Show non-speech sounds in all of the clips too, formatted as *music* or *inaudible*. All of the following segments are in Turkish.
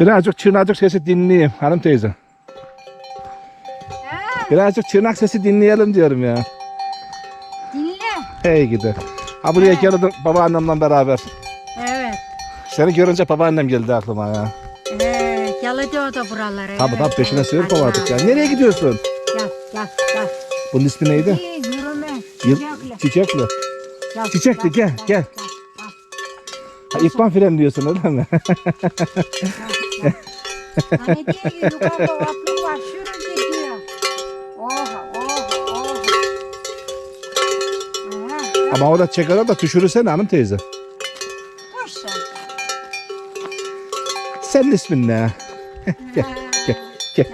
Birazcık çırnacık sesi dinleyeyim hanım teyze. Ha, Birazcık çırnak sesi dinleyelim diyorum ya. dinle. Hey gidi. Ha buraya Evet. geldim babaannemle beraber. Evet. Seni görünce babaannem geldi aklıma ya. Evet. Geldi o da buralara. Tabii tabii peşine sığır kovardık ya. Nereye gidiyorsun? Gel gel gel. Bunun ismi neydi? İyi, yürüme. Yıl- Çiçekli. Çiçekli. Gel, Çiçekli, gel, gel. Ha, İkman fren diyorsun öyle mi? *laughs* Hani diyor yukarıda atlık var şurada gidiyor. Oha oha oha. Aha, Ama orada çeker da düşürürsene hanım teyze. Hoş sen. Senin ismin ne? *laughs* Gel, gel, gel,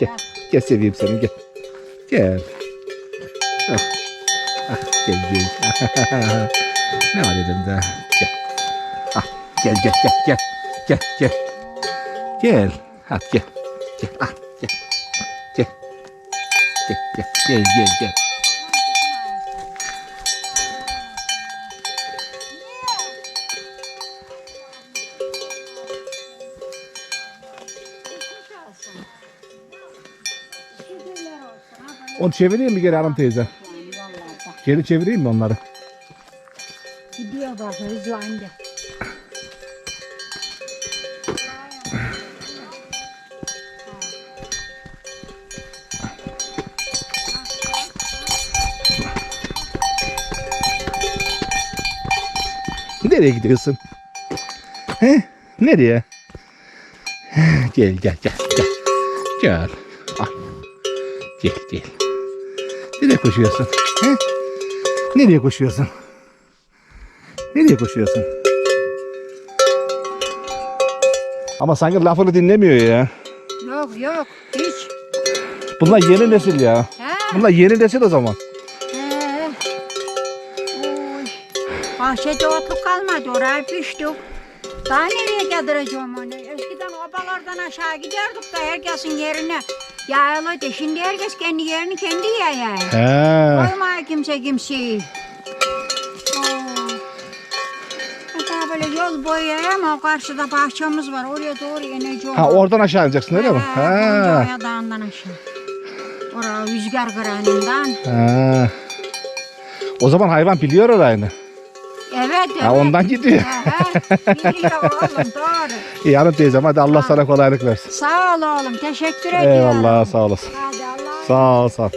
gel. Gel seveyim seni gel. Gel. Ah, ah, gel gel. *laughs* ne var elimde? Gel. Ah, gel gel gel gel. Gel gel. Gel. Hadi gel. Gel. Ah, gel. Gel. Gel gel gel gel gel. Onu çevireyim mi geri hanım teyze? Geri çevireyim mi onları? Gidiyor bak hızlandı. Nereye gidiyorsun? He? Nereye? Gel gel gel gel. Gel. Al. Gel gel. Nereye koşuyorsun? He? Nereye koşuyorsun? Nereye koşuyorsun? Ama sanki lafını dinlemiyor ya. Yok yok hiç. Bunlar yeni nesil ya. Ha? Bunlar yeni nesil o zaman. Bahçede otluk kalmadı oraya piştik. Daha nereye getireceğim onu? Eskiden obalardan aşağı giderdik da herkesin yerine yayılırdı. Şimdi herkes kendi yerini kendi yayar. He. Koymaya kimse kimseyi. Oo. Hatta böyle yol boyu ama o karşıda bahçemiz var. Oraya doğru ineceğim. Ha oradan aşağı ineceksin öyle mi? Ha. Gonca Dağı'ndan aşağı. Oraya rüzgar kıranından. ha. O zaman hayvan biliyor orayını. Evet evet. Ha, ondan gidiyor. Biliyor oğlum doğru. İyi hanım teyzem hadi Allah sana kolaylık versin. Sağ ol oğlum teşekkür ediyorum. Eyvallah sağ olasın. Hadi Allah'a Sağ ol sağ ol.